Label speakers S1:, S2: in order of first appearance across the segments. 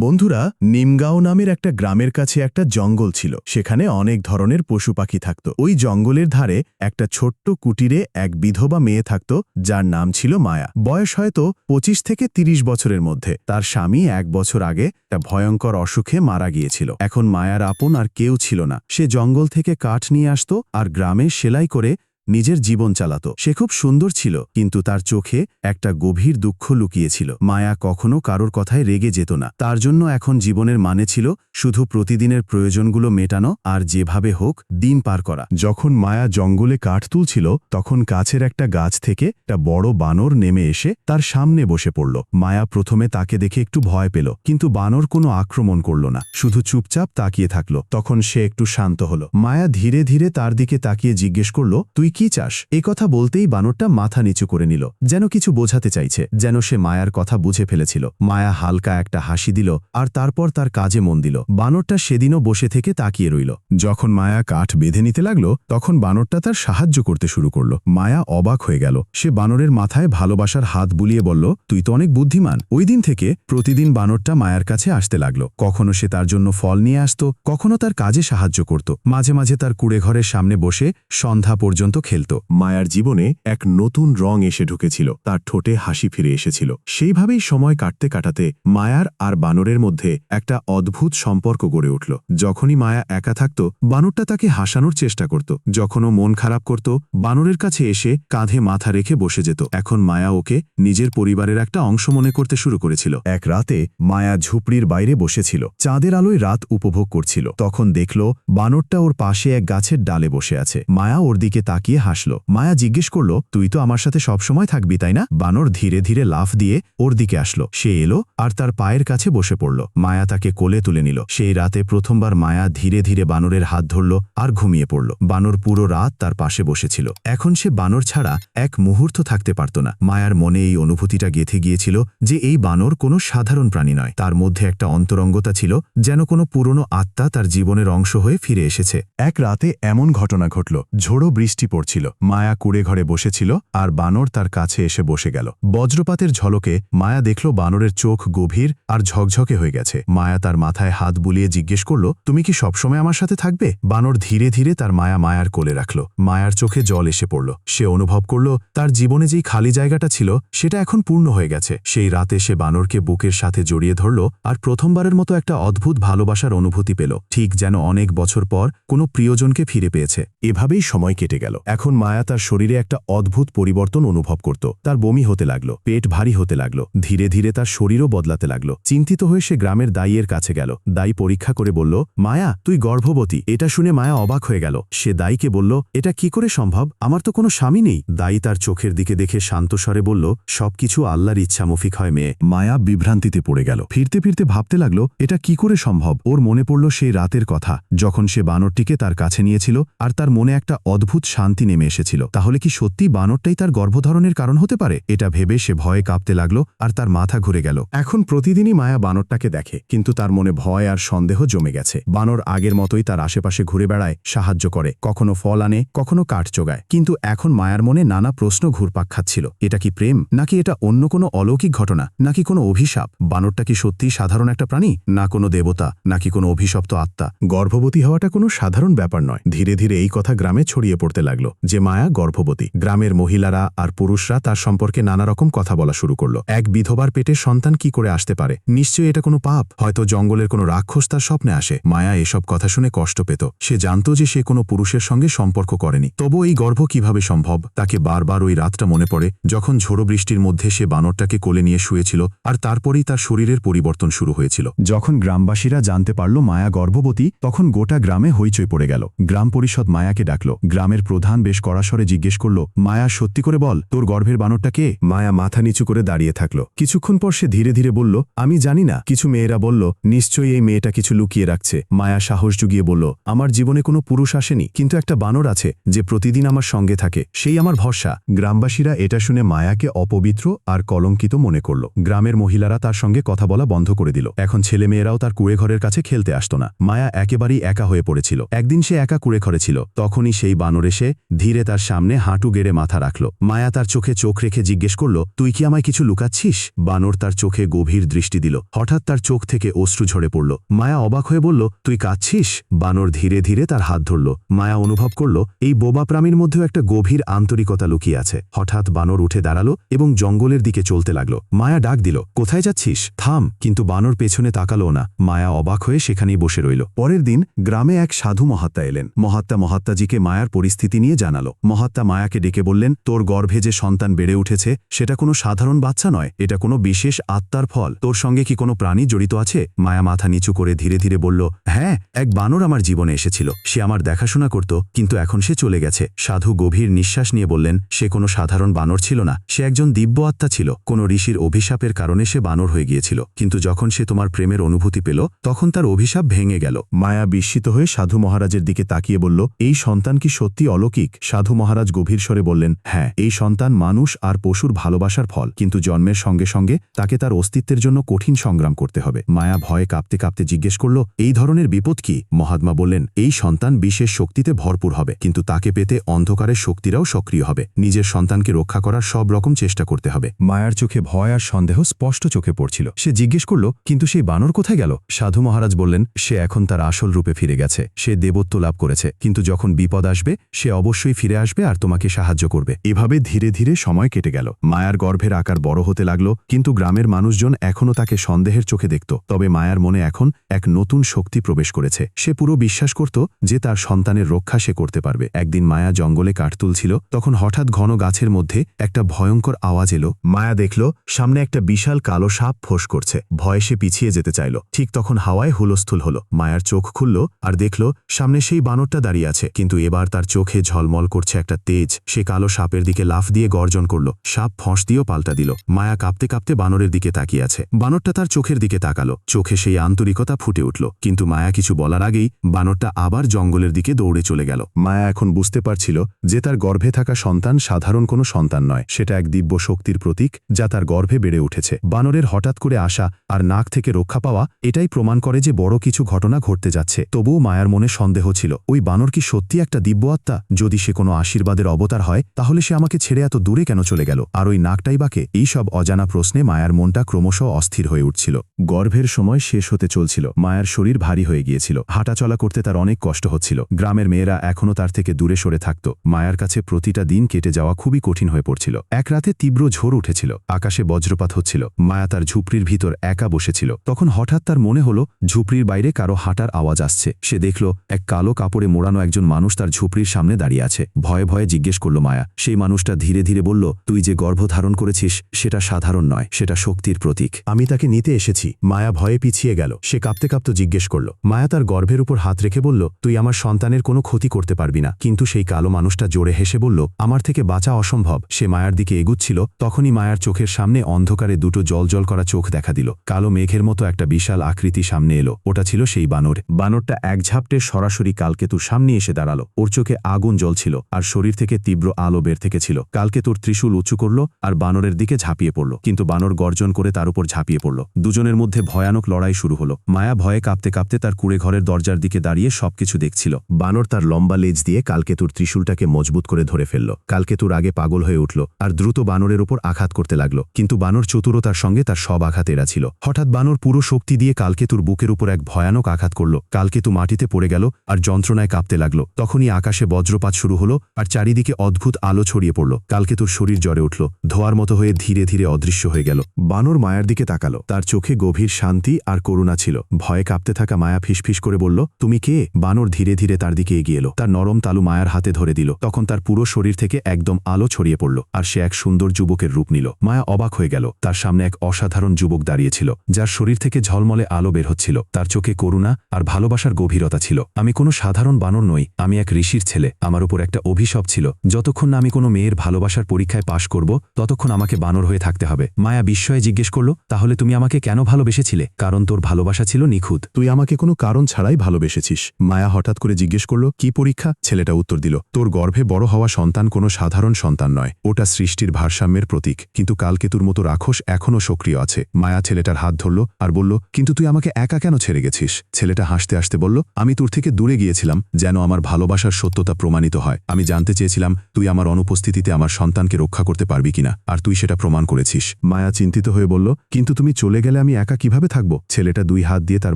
S1: বন্ধুরা, নিমগাঁও নামের একটা গ্রামের কাছে একটা জঙ্গল ছিল। সেখানে অনেক ধরনের পশু পাখি থাকত। ওই জঙ্গলের ধারে একটা ছোট্ট কুটিরে এক বিধবা মেয়ে থাকত, যার নাম ছিল মায়া। বয়স হয়তো পঁচিশ থেকে ৩০ বছরের মধ্যে। তার স্বামী এক বছর আগে একটা ভয়ঙ্কর অসুখে মারা গিয়েছিল। এখন মায়ার আপন আর কেউ ছিল না। সে জঙ্গল থেকে কাঠ নিয়ে আসত আর গ্রামে সেলাই করে নিজের জীবন চালাত। সে খুব সুন্দর ছিল, কিন্তু তার চোখে একটা গভীর দুঃখ লুকিয়েছিল। মায়া কখনো কারোর কথায় রেগে যেত না। তার জন্য এখন জীবনের মানে ছিল শুধু প্রতিদিনের প্রয়োজনগুলো মেটানো আর যেভাবে হোক, দিন পার করা। যখন মায়া জঙ্গলে কাঠ তুলছিল, তখন কাছের একটা গাছ থেকে একটা বড় বানর নেমে এসে তার সামনে বসে পড়ল। মায়া প্রথমে তাকে দেখে একটু ভয় পেল, কিন্তু বানর কোনো আক্রমণ করল না। শুধু চুপচাপ তাকিয়ে থাকল, তখন সে একটু শান্ত হল। মায়া ধীরে ধীরে তার দিকে তাকিয়ে জিজ্ঞেস করল, তুই কি চাস? এই কথা বলতেই বানরটা মাথা নিচু করে নিল, যেন কিছু বোঝাতে চাইছে, যেন সে মায়ার কথা বুঝে ফেলেছিল। মায়া হালকা একটা হাসি দিল, আর তারপর তার কাজে মন দিল। বানরটা সেদিনও বসে থেকে তাকিয়ে রইল। যখন মায়া কাঠ বেঁধে নিতে লাগল, তখন বানরটা তার সাহায্য করতে শুরু করল। মায়া অবাক হয়ে গেল। সে বানরের মাথায় ভালোবাসার হাত বুলিয়ে বলল, তুই তো অনেক বুদ্ধিমান। ওই দিন থেকে প্রতিদিন বানরটা মায়ার কাছে আসতে লাগল। কখনো সে তার জন্য ফল নিয়ে আসত, কখনো তার কাজে সাহায্য করত। মাঝে মাঝে তার কুড়ে ঘরের সামনে বসে সন্ধ্যা পর্যন্ত খেলত। মায়ার জীবনে এক নতুন রং এসে ঢুকেছিল। তার ঠোঁটে হাসি ফিরে এসেছিল। সেইভাবেই সময় কাটতে কাটাতে মায়ার আর বানরের মধ্যে একটা অদ্ভুত সম্পর্ক গড়ে উঠল। যখনই মায়া একা থাকত, বানরটা তাকে হাসানোর চেষ্টা করত। যখনও মন খারাপ করত, বানরের কাছে এসে কাঁধে মাথা রেখে বসে যেত। এখন মায়া ওকে নিজের পরিবারের একটা অংশ মনে করতে শুরু করেছিল। এক রাতে মায়া ঝুপড়ির বাইরে বসেছিল। চাঁদের আলোয় রাত উপভোগ করছিল। তখন দেখল, বানরটা ওর পাশে এক গাছের ডালে বসে আছে। মায়া ওর দিকে তাকিয়ে হাসল। মায়া জিজ্ঞেস করল, তুই তো আমার সাথে সবসময় থাকবি, তাই না? বানর ধীরে ধীরে লাফ দিয়ে ওর দিকে আসলো। সে এলো আর তার পায়ের কাছে বসে পড়ল। মায়া তাকে কোলে তুলে নিল। সেই রাতে প্রথমবার মায়া ধীরে ধীরে বানরের হাত ধরল আর ঘুমিয়ে পড়ল। বানর পুরো রাত তার পাশে বসেছিল। এখন সে বানর ছাড়া এক মুহূর্ত থাকতে পারত না। মায়ার মনে এই অনুভূতিটা গেথে গিয়েছিল যে এই বানর কোনো সাধারণ প্রাণী নয়। তার মধ্যে একটা অন্তরঙ্গতা ছিল যেন কোনো পুরনো আত্মা তার জীবনের অংশ হয়ে ফিরে এসেছে। এক রাতে এমন ঘটনা ঘটল। ঝোড়ো বৃষ্টি পড়ছিল। মায়া কুড়ে ঘরে বসেছিল আর বানর তার কাছে এসে বসে গেল। বজ্রপাতের ঝলকে মায়া দেখল বানরের চোখ গভীর আর ঝকঝকে হয়ে গেছে। মায়া তার মাথায় হাত বুলিয়ে জিজ্ঞেস করল, তুমি কি সবসময় আমার সাথে থাকবে? বানর ধীরে ধীরে তার মায়া মায়ার কোলে রাখল। মায়ার চোখে জল এসে পড়ল। সে অনুভব করল, তার জীবনে যেই খালি জায়গাটা ছিল, সেটা এখন পূর্ণ হয়ে গেছে। সেই রাতে সে বানরকে বুকের সাথে জড়িয়ে ধরল আর প্রথমবারের মতো একটা অদ্ভুত ভালোবাসার অনুভূতি পেল। ঠিক যেন অনেক বছর পর কোনো প্রিয়জনকে ফিরে পেয়েছে। এভাবেই সময় কেটে গেল। এখন মায়া তার শরীরে একটা অদ্ভুত পরিবর্তন অনুভব করত। তার বমি হতে লাগল, পেট ভারী হতে লাগল, ধীরে ধীরে তার শরীরও বদলাতে লাগল। চিন্তিত হয়ে সে গ্রামের দাইয়ের কাছে গেল। দাই পরীক্ষা করে বলল, মায়া, তুই গর্ভবতী। এটা শুনে মায়া অবাক হয়ে গেল। সে দাইকে বলল, এটা কি করে সম্ভব? আমার তো কোনো স্বামী নেই। দাই তার চোখের দিকে দেখে শান্ত স্বরে বলল, সবকিছু আল্লাহর ইচ্ছা মফিক হয় মেয়ে। মায়া বিভ্রান্তিতে পড়ে গেল। ফিরতে ফিরতে ভাবতে লাগল, এটা কি করে সম্ভব? ওর মনে পড়ল সেই রাতের কথা, যখন সে বানরটিকে তার কাছে নিয়েছিল, আর তার মনে একটা অদ্ভুত শান্তি নেমে এসেছিল। তাহলে কি সত্যি বানরটাই তার গর্ভধারণের কারণ হতে পারে? এটা ভেবে সে ভয়ে কাঁপতে লাগল আর তার মাথা ঘুরে গেল। এখন প্রতিদিনই মায়া বানরটাকে দেখে, কিন্তু তার মনে ভয় আর সন্দেহ জমে গেছে। বানর আগের মতোই তার আশেপাশে ঘুরে বেড়ায়, সাহায্য করে, কখনো ফল আনে, কখনো কাঠ চোগায় কিন্তু এখন মায়ার মনে নানা প্রশ্ন ঘুরপাক খাচ্ছিল। এটা কি প্রেম? নাকি এটা অন্য কোনো অলৌকিক ঘটনা? নাকি কোনো অভিশাপ? বানরটা কি সত্যি সাধারণ একটা প্রাণী? না কোনো দেবতা? নাকি কোনো অভিশপ্ত আত্মা? গর্ভবতী হওয়াটা কোনো সাধারণ ব্যাপার নয়। ধীরে ধীরে এই কথা গ্রামে ছড়িয়ে পড়তে লাগল। যে মায়া গর্ভবতী। গ্রামের মহিলারা আর পুরুষরা তার সম্পর্কে নানা রকম কথা বলা শুরু করল। এক বিধবার পেটে সন্তান কি করে আসতে পারে? নিশ্চয়ই এটা কোনো পাপ। হয়তো জঙ্গলের কোনো রাক্ষস তার স্বপ্নে আসে। মায়া এসব কথা শুনে কষ্ট পেত। সে জানত যে সে কোনো পুরুষের সঙ্গে সম্পর্ক করেনি। তবু এই গর্ভ কীভাবে সম্ভব? তাকে বারবার ওই রাতটা মনে পড়ে, যখন ঝোড়ো বৃষ্টির মধ্যে সে বানরটাকে কোলে নিয়ে শুয়েছিল আর তারপরেই তার শরীরের পরিবর্তন শুরু হয়েছিল। যখন গ্রামবাসীরা জানতে পারল মায়া গর্ভবতী, তখন গোটা গ্রামে হইচই পড়ে গেল। গ্রাম পরিষদ মায়াকে ডাকল। গ্রামের প্রধান বেশ কড়াস্বরে জিজ্ঞেস করল, মায়া, সত্যি করে বল, তোর গর্ভের বানরটা কে? মায়া মাথা নিচু করে দাঁড়িয়ে থাকল। কিছুক্ষণ পর সে ধীরে ধীরে বলল, আমি জানি না। কিছু মেয়েরা বলল, নিশ্চয়ই এই মেয়েটা কিছু লুকিয়ে রাখছে। মায়া সাহস জুগিয়ে বলল, আমার জীবনে কোনো পুরুষ আসেনি, কিন্তু একটা বানর আছে, যে প্রতিদিন আমার সঙ্গে থাকে। সেই আমার ভরসা। গ্রামবাসীরা এটা শুনে মায়াকে অপবিত্র আর কলঙ্কিত মনে করল। গ্রামের মহিলারা তার সঙ্গে কথা বলা বন্ধ করে দিল। এখন ছেলে মেয়েরাও তার কুড়ে ঘরের কাছে খেলতে আসত না। মায়া একেবারেই একা হয়ে পড়েছিল। একদিন সে একা কুড়ে ঘরে ছিল। তখনই সেই বানর এসে ধীরে তার সামনে হাঁটু গেড়ে মাথা রাখল। মায়া তার চোখে চোখ রেখে জিজ্ঞেস করল, তুই কি আমায় কিছু লুকাচ্ছিস? বানর তার চোখে গভীর দৃষ্টি দিল। হঠাৎ তার চোখ থেকে অশ্রু ঝরে পড়ল। মায়া অবাক হয়ে বলল, তুই কাঁদছিস? বানর ধীরে ধীরে তার হাত ধরল। মায়া অনুভব করল, এই বোবা প্রাণীর মধ্যেও একটা গভীর আন্তরিকতা লুকিয়ে আছে। হঠাৎ বানর উঠে দাঁড়াল এবং জঙ্গলের দিকে চলতে লাগল। মায়া ডাক দিল, কোথায় যাচ্ছিস? থাম! কিন্তু বানর পেছনে তাকালো না। মায়া অবাক হয়ে সেখানেই বসে রইল। পরের দিন গ্রামে এক সাধু মহাত্মা এলেন। মহাত্মা মহাত্মাজিকে মায়ার পরিস্থিতি নিয়ে জানালো। মহাত্মা মায়াকে ডেকে বললেন, তোর গর্ভে যে সন্তান বেড়ে উঠেছে, সেটা কোনো সাধারণ বাচ্চা নয়, এটা কোনো বিশেষ আত্মার ফল। তোর সঙ্গে কি কোনো প্রাণী জড়িত আছে? মায়া মাথা নিচু করে ধীরে ধীরে বলল হ্যাঁ এক বানর আমার জীবনে এসেছিল। সে আমার দেখাশোনা করত, কিন্তু এখন সে চলে গেছে। সাধু গভীর নিঃশ্বাস নিয়ে বললেন, সে কোনো সাধারণ বানর ছিল না। সে একজন দিব্য আত্মা ছিল। কোনো ঋষির অভিশাপের কারণে সে বানর হয়ে গিয়েছিল। কিন্তু যখন সে তোমার প্রেমের অনুভূতি পেল, তখন তার অভিশাপ ভেঙে গেল। মায়া বিস্মিত হয়ে সাধু মহারাজের দিকে তাকিয়ে বলল, এই সন্তান কি সত্যি অলৌকিক? সাধু মহারাজ গভীর স্বরে বললেন হ্যাঁ এই সন্তান মানুষ আর পশুর ভালোবাসার ফল, কিন্তু জন্মের সঙ্গে সঙ্গে তাকে তার অস্তিত্বের জন্য কঠিন সংগ্রাম করতে হবে। মায়া ভয়ে কাঁপতে কাঁপতে জিজ্ঞেস করল, এই ধরনের বিপদ কি? মহাত্মা বললেন, এই সন্তান বিশেষ শক্তিতে ভরপুর হবে, কিন্তু তাকে পেতে অন্ধকারের শক্তিরাও সক্রিয় হবে। নিজের সন্তানকে রক্ষা করার সব রকম চেষ্টা করতে হবে। মায়ার চোখে ভয় আর সন্দেহ স্পষ্ট চোখে পড়ছিল। সে জিজ্ঞেস করল, কিন্তু সেই বানর কোথায় গেল? সাধু মহারাজ বললেন, সে এখন তার আসল রূপে ফিরে গেছে। সে দেবত্ব লাভ করেছে, কিন্তু যখন বিপদ আসবে, সে অবশ্যই ফিরে আসবে আর তোমাকে সাহায্য করবে। এভাবে ধীরে ধীরে সময় কেটে গেল। মায়ার গর্ভের আকার বড় হতে লাগল, কিন্তু গ্রামের মানুষজন এখনও তাকে সন্দেহের চোখে দেখত। তবে মায়ার মনে এখন এক নতুন শক্তি প্রবেশ করেছে। সে পুরো বিশ্বাস করত যে তার সন্তানের রক্ষা সে করতে পারবে। একদিন মায়া জঙ্গলে কাঠ তুলছিল, তখন হঠাৎ ঘন গাছের মধ্যে একটা ভয়ঙ্কর আওয়াজ এলো। মায়া দেখল, সামনে একটা বিশাল কালো সাপ ফোঁস করছে। ভয়ে সে পিছিয়ে যেতে চাইল। ঠিক তখন হাওয়ায় হুলস্থুল হলো। মায়ার চোখ খুলল আর দেখল, সামনে সেই বানরটা দাঁড়িয়ে আছে। কিন্তু এবার তার চোখে ঝলমল করছে একটা তেজ। সে কালো সাপের দিকে লাফ দিয়ে গর্জন করল। সাপ ফঁস দিয়েও পাল্টা দিল। মায়া কাঁপতে কাঁপতে বানরের দিকে তাকিয়ে আছে। বানরটা তার চোখের দিকে তাকালো। চোখে সেই আন্তরিকতা ফুটে উঠল। কিন্তু মায়া কিছু বলার আগেই বানরটা আবার জঙ্গলের দিকে দৌড়ে চলে গেল। মায়া এখন বুঝতে পারছিল যে তার গর্ভে থাকা সন্তান সাধারণ কোনো সন্তান নয়। সেটা এক দিব্য শক্তির প্রতীক যা তার গর্ভে বেড়ে উঠেছে। বানরের হঠাৎ করে আসা আর নাক থেকে রক্ষা পাওয়া এটাই প্রমাণ করে যে বড় কিছু ঘটনা ঘটতে যাচ্ছে। তবুও মায়ার মনে সন্দেহ ছিল, ওই বানর কি সত্যি একটা দিব্য আত্মা? যদি সে কোনো আশীর্বাদের অবতার হয়, তাহলে সে আমাকে ছেড়ে এত দূরে কেন চলে গেল? আর ওই নাকটাই বাকে এইসব অজানা প্রশ্নে মায়ার মনটা ক্রমশ অস্থির হয়ে উঠছিল। গর্ভের সময় শেষ হতে চলছিল। মায়ার শরীর ভারী হয়ে গিয়েছিল। হাঁটাচলা করতে তার অনেক কষ্ট হচ্ছিল। গ্রামের মেয়েরা এখনও তার থেকে দূরে সরে থাকত। মায়ার কাছে প্রতিটা দিন কেটে যাওয়া খুবই কঠিন হয়ে পড়ছিল। এক রাতে তীব্র ঝোড় উঠেছিল। আকাশে বজ্রপাত হচ্ছিল। মায়া তার ঝুপড়ির ভিতর একা বসেছিল। তখন হঠাৎ তার মনে হলো, ঝুপড়ির বাইরে কারও হাঁটার আওয়াজ আসছে। সে দেখল, এক কালো কাপড়ে মোড়ানো একজন মানুষ তার ঝুপড়ির সামনে দাঁড়িয়ে আছে। ভয়ে ভয়ে জিজ্ঞেস করল মায়া। সেই মানুষটা ধীরে ধীরে বলল, তুই যে গর্ভ ধারণ করেছিস, সেটা সাধারণ নয়, সেটা শক্তির প্রতীক। আমি তাকে নিতে এসেছি। মায়া ভয়ে পিছিয়ে গেল। সে কাঁপতে কাঁপতে জিজ্ঞেস করল, মায়া তার গর্ভের উপর হাত রেখে বলল, তুই আমার সন্তানের কোনো ক্ষতি করতে পারবি না। কিন্তু সেই কালো মানুষটা জোরে হেসে বলল, আমার থেকে বাঁচা অসম্ভব। সে মায়ার দিকে এগুচ্ছিল। তখনই মায়ার চোখের সামনে অন্ধকারে দুটো জলজল করা চোখ দেখা দিল। কালো মেঘের মতো একটা বিশাল আকৃতি সামনে এলো। ওটা ছিল সেই বানর। বানরটা এক ঝাপটে সরাসরি কালকেতুর সামনে এসে দাঁড়াল। ওর চোখে আগুন জ্বলছিল আর শরীর থেকে তীব্র আলো বের থেকে ছিল কালকেতুর ত্রিশূল উঁচু করল, আর বানরের দিকে ঝাঁপিয়ে পড়ল। কিন্তু বানর গর্জন করে তার উপর ঝাঁপিয়ে পড়ল। দুজনের মধ্যে ভয়ানক লড়াই শুরু হলো। মায়া ভয়ে কাঁপতে কাঁপতে তার কুড়ে ঘরের দরজার দিকে দাঁড়িয়ে সবকিছু দেখছিল। বানর তার লম্বা লেজ দিয়ে কালকেতুর ত্রিশূলটাকে মজবুত করে ধরে ফেলল। কালকেতুর আগে পাগল হয়ে উঠল, আর দ্রুত বানরের উপর আঘাত করতে লাগল। কিন্তু বানর চতুরতার সঙ্গে তার সব আঘাত এড়া ছিল। হঠাৎ বানর পুরো শক্তি দিয়ে কালকেতুর বুকের উপর এক ভয়ানক আঘাত করল। কালকেতু মাটিতে পড়ে গেল, আর যন্ত্রণায় কাঁপতে লাগল। তখনই আকাশে বজ্রপাত শুরু হলো আর চারিদিকে অদ্ভুত আলো ছড়িয়ে পড়ল। কালকে তোর শরীর জ্বরে উঠল। ধোয়ার মতো হয়ে ধীরে ধীরে অদৃশ্য হয়ে গেল। বানর মায়ার দিকে তাকালো। তার চোখে গভীর শান্তি আর করুণা ছিল। ভয়ে কাঁপতে থাকা মায়া ফিসফিস করে বলল, তুমি কে? বানর ধীরে ধীরে তার দিকে এগিয়ে এলো। তার নরম তালু মায়ার হাতে ধরে দিল। তখন তার পুরো শরীর থেকে একদম আলো ছড়িয়ে পড়ল আর সে এক সুন্দর যুবকের রূপ নিল। মায়া অবাক হয়ে গেল। তার সামনে এক অসাধারণ যুবক দাঁড়িয়েছিল যার শরীর থেকে ঝলমলে আলো বের হচ্ছিল। তার চোখে করুণা আর ভালোবাসার গভীরতা ছিল। আমি কোনো সাধারণ বানর নই। আমি এক ঋষির ছেলে। আমার উপর একটা অভিশাপ ছিল, যতক্ষণ না আমি কোনো মেয়ের ভালোবাসার পরীক্ষায় পাশ করব, ততক্ষণ আমাকে বানর হয়ে থাকতে হবে। মায়া বিস্ময়ে জিজ্ঞেস করল, তাহলে তুমি আমাকে কেন ভালোবেসেছিলে? কারণ তোর ভালোবাসা ছিল নিখুঁত। তুই আমাকে কোনো কারণ ছাড়াই ভালোবেসেছিস। মায়া হঠাৎ করে জিজ্ঞেস করল, কি পরীক্ষা? ছেলেটা উত্তর দিল, তোর গর্ভে বড় হওয়া সন্তান কোনো সাধারণ সন্তান নয়। ওটা সৃষ্টির ভারসাম্যের প্রতীক। কিন্তু কালকেতুর মতো রাক্ষস এখনও সক্রিয় আছে। মায়া ছেলেটার হাত ধরল আর বলল, কিন্তু তুই আমাকে একা কেন ছেড়ে গেছিস? ছেলেটা হাসতে হাসতে বলল, আমি তোর থেকে দূরে গিয়েছিলাম, যেন আমার ভালোবাসার সত্যতা প্রমাণিত
S2: হয়। আমি জানতে চেয়েছিলাম, তুই আমার অনুপস্থিতিতে আমার সন্তানকে রক্ষা করতে পারবি কিনা, আর তুই সেটা প্রমাণ করেছিস।
S1: মায়া চিন্তিত হয়ে বলল, কিন্তু তুমি চলে গেলে আমি একা কীভাবে থাকব? ছেলেটা দুই হাত দিয়ে তার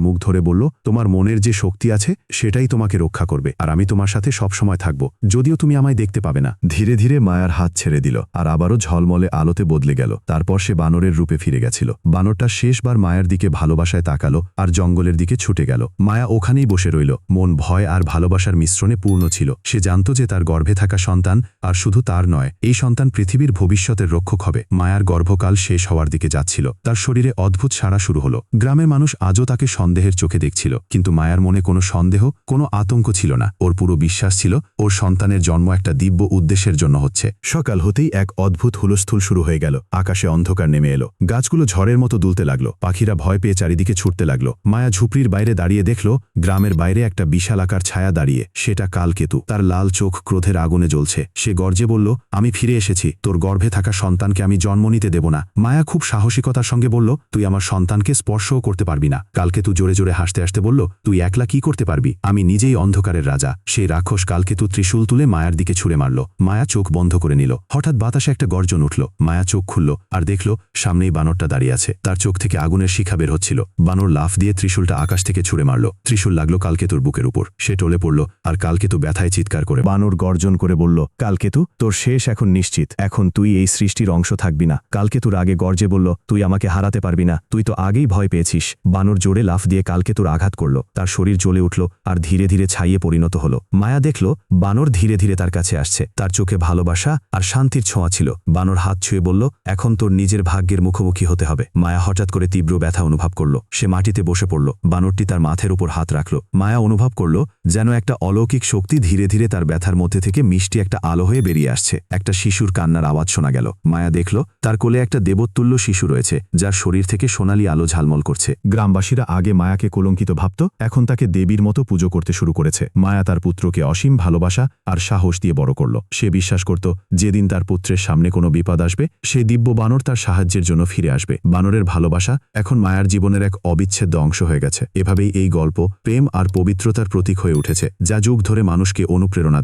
S1: মুখ ধরে বলল, তোমার মনের যে শক্তি আছে, সেটাই তোমাকে রক্ষা করবে, আর আমি তোমার সাথে সব সময় থাকব, যদিও তুমি আমায় দেখতে পাবে না। ধীরে ধীরে মায়ার হাত ছেড়ে দিল, আর আবারও ঝলমলে আলোতে বদলে গেল। তারপর সে বানরের রূপে ফিরে গেছিল। বানরটা শেষবার মায়ার দিকে ভালোবাসায় তাকালো, আর জঙ্গলের দিকে ছুটে গেল। মায়া ওখানেই বসে রইল। মন ভয় আর ভালোবাসার মিশ্রণে পূর্ণ ছিল। সে জানত যে তার গর্ভে থাকা সন্তান, আর শুধু তার নয়, এই সন্তান পৃথিবীর ভবিষ্যতের রক্ষক হবে। মায়ার গর্ভকাল শেষ হওয়ার দিকে যাচ্ছিল। তার শরীরে অদ্ভুত সাড়া শুরু হলো। গ্রামের মানুষ আজও তাকে সন্দেহের চোখে দেখছিল। কিন্তু মায়ার মনে কোনো সন্দেহ, কোনো আতঙ্ক ছিল না। ওর পুরো বিশ্বাস ছিল, ওর সন্তানের জন্ম একটা দিব্য উদ্দেশ্যের জন্য হচ্ছে। সকাল হতেই এক অদ্ভুত হুলস্থুল শুরু হয়ে গেল। আকাশে অন্ধকার নেমে এলো। গাছগুলো ঝড়ের মতো দুলতে লাগল। পাখিরা ভয় পেয়ে চারিদিকে ছুটতে লাগল। মায়া ঝুপড়ির বাইরে দাঁড়িয়ে দেখল, গ্রামের বাইরে একটা বিশাল আকার ছায়া দাঁড়িয়ে। সেটা কালকেতু। তার লাল চোখ ক্রোধের আগুনে জ্বলছে। সে গর্জে বলল, আমি ফিরে এসেছি। তোর গর্ভে থাকা সন্তানকে আমি জন্ম নিতে দেব না। মায়া খুব সাহসিকতার সঙ্গে বলল, তুই আমার সন্তানকে স্পর্শও করতে পারবি না। কালকেতু জোরে জোরে হাসতে আসতে বলল, তুই একলা কি করতে পারবি? আমি নিজেই অন্ধকারের রাজা। সেই রাক্ষস কালকেতু ত্রিশূল তুলে মায়ার দিকে ছুড়ে মারল। মায়া চোখ বন্ধ করে নিল। হঠাৎ বাতাসে একটা গর্জন উঠল। মায়া চোখ খুলল আর দেখল, সামনেই বানরটা দাঁড়িয়ে আছে। তার চোখ থেকে আগুনের শিখা বের হচ্ছিল। বানর লাফ দিয়ে ত্রিশূলটা আকাশ থেকে ছুড়ে মারল। ত্রিশূল লাগল কালকেতুর বুকের উপর। সে টলে পড়ল আর কালকেতু ব্যথায় চিৎকার করে বানর গর্জন করে বলল, কালকেতু, তোর শেষ এখন নিশ্চিত। এখন তুই এই সৃষ্টির অংশ থাকবি না। কালকেতুর আগে গর্জে বলল, তুই আমাকে হারাতে পারবি না। তুই তো আগেই ভয় পেয়েছিস। বানর জোরে লাফ দিয়ে কালকেতুর আঘাত করল। তার শরীর জ্বলে উঠল আর ধীরে ধীরে ছাইয়ে পরিণত হল। মায়া দেখল, বানর ধীরে ধীরে তার কাছে আসছে। তার চোখে ভালোবাসা আর শান্তির ছোঁয়া ছিল। বানর হাত ছুঁয়ে বলল, এখন তোর নিজের ভাগ্যের মুখোমুখি হতে হবে। মায়া হঠাৎ করে তীব্র ব্যথা অনুভব করল। সে মাটিতে বসে পড়ল। বানরটি তার মাথের উপর হাত রাখল। মায়া অনুভব করল, যেন একটা অলৌকিক শক্তি ধীরে ধীরে তার ব্যথার মধ্যে থেকে মিষ্টি একটা আলো হয়ে বেরিয়ে আসছে। একটা শিশুর কান্নার আওয়াজ শোনা গেল। মায়া দেখল, তার কোলে একটা দেবতুল্য শিশু রয়েছে, যার শরীর থেকে সোনালি আলো ঝালমল করছে। গ্রামবাসীরা আগে মায়াকে কলঙ্কিত ভাবত, এখন তাকে দেবীর মতো পুজো করতে শুরু করেছে। মায়া তার পুত্রকে অসীম ভালোবাসা আর সাহস দিয়ে বড় করল। সে বিশ্বাস করত, যেদিন তার পুত্রের সামনে কোনো বিপদ আসবে, সে দিব্য বানর তার সাহায্যের জন্য ফিরে আসবে। বানরের ভালোবাসা এখন মায়ার জীবনের এক অবিচ্ছেদ্য অংশ হয়ে গেছে। এভাবেই এই গল্প প্রেম আর পবিত্রতার প্রতীক হয়ে উঠেছে, যা যুগ ধরে মানুষকে অনুপ্রেরণা